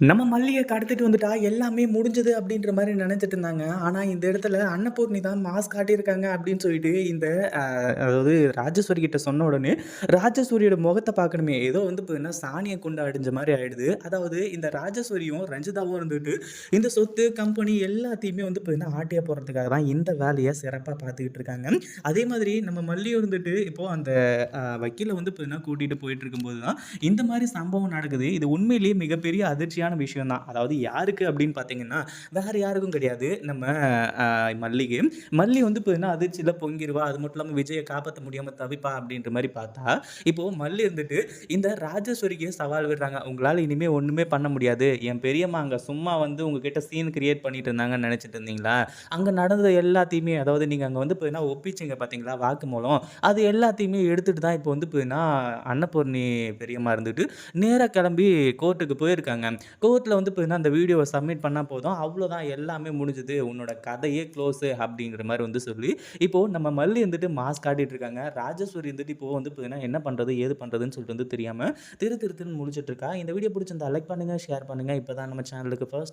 நம்ம மல்லியை கடத்திட்டு வந்துட்டா எல்லாமே முடிஞ்சது அப்படின்ற மாதிரி நினைச்சிட்டு இருந்தாங்க. ஆனால் இந்த இடத்துல அன்னபூர்ணி தான் மாஸ் காட்டியிருக்காங்க அப்படின்னு சொல்லிட்டு இந்த அதாவது ராஜேஸ்வரி கிட்ட சொன்ன உடனே, ராஜேஸ்வரியோட முகத்தை பார்க்கணுமே, ஏதோ வந்து பார்த்தீங்கன்னா சாணியை கொண்டு அடிஞ்ச மாதிரி ஆயிடுது. அதாவது இந்த ராஜேஸ்வரியும், ரஞ்சிதாவும் இருந்துட்டு இந்த சொத்து, கம்பெனி எல்லாத்தையுமே வந்து பார்த்தீங்கன்னா ஆட்டியாக போடுறதுக்காக தான் இந்த வேலையை சிறப்பாக பார்த்துக்கிட்டு இருக்காங்க. அதே மாதிரி நம்ம மல்லியும் இருந்துட்டு இப்போ அந்த வக்கீலை வந்து பார்த்தீங்கன்னா கூட்டிகிட்டு போயிட்டு இருக்கும்போது தான், இந்த மாதிரி சம்பவம் நடக்குது. இது உண்மையிலேயே மிகப்பெரிய அதிர்ச்சியாக ஈஸியான விஷயம் தான். அதாவது யாருக்கு அப்படின்னு பார்த்தீங்கன்னா, வேறு யாருக்கும் கிடையாது. நம்ம மல்லிகை. மல்லி வந்து பார்த்தீங்கன்னா அதிர்ச்சியில் பொங்கிருவா. அது மட்டும் இல்லாமல் விஜயை காப்பாற்ற முடியாமல் தவிப்பா அப்படின்ற மாதிரி பார்த்தா, இப்போ மல்லி இருந்துட்டு இந்த ராஜேஸ்வரிக்கு சவால் விடுறாங்க. உங்களால் இனிமேல் ஒன்றுமே பண்ண முடியாது. என் பெரியம்மா அங்கே சும்மா வந்து உங்ககிட்ட சீன் கிரியேட் பண்ணிட்டு இருந்தாங்கன்னு நினச்சிட்டு இருந்தீங்களா? அங்கே நடந்தது எல்லாத்தையுமே அதாவது நீங்கள் அங்கே வந்து பார்த்தீங்கன்னா ஒப்பிச்சிங்க பார்த்தீங்களா? வாக்குமூலம். அது எல்லாத்தையுமே எடுத்துட்டு தான் இப்போ வந்து பார்த்தீங்கன்னா, அன்னபூர்ணி பெரியம்மா இருந்துட்டு நேராக கிளம்பி கோர்ட்டுக்கு போயிருக்காங்க. கோர்ட்டில் வந்து பார்த்தீங்கன்னா, அந்த வீடியோவை சப்மிட் பண்ணால் போதும். அவ்வளோதான் எல்லாமே முடிஞ்சுது. உன்னோட கதையே க்ளோஸு அப்படிங்கிற மாதிரி வந்து சொல்லி, இப்போது நம்ம மல்லி வந்துட்டு மாஸ்க் காட்டிட்டு இருக்காங்க. ராஜேஸ்வரி வந்துட்டு இப்போது வந்து பார்த்தீங்கன்னா, என்ன பண்ணுறது ஏது பண்ணுறதுன்னு சொல்லிட்டு வந்து தெரியாமல் திரு திரு திருன்னு இருக்கா. இந்த வீடியோ பிடிச்சிருந்தா லைக் பண்ணுங்கள் ஷேர் பண்ணுங்கள் இப்போ தான் நம்ம சேனலுக்கு ஃபர்ஸ்ட் டைம்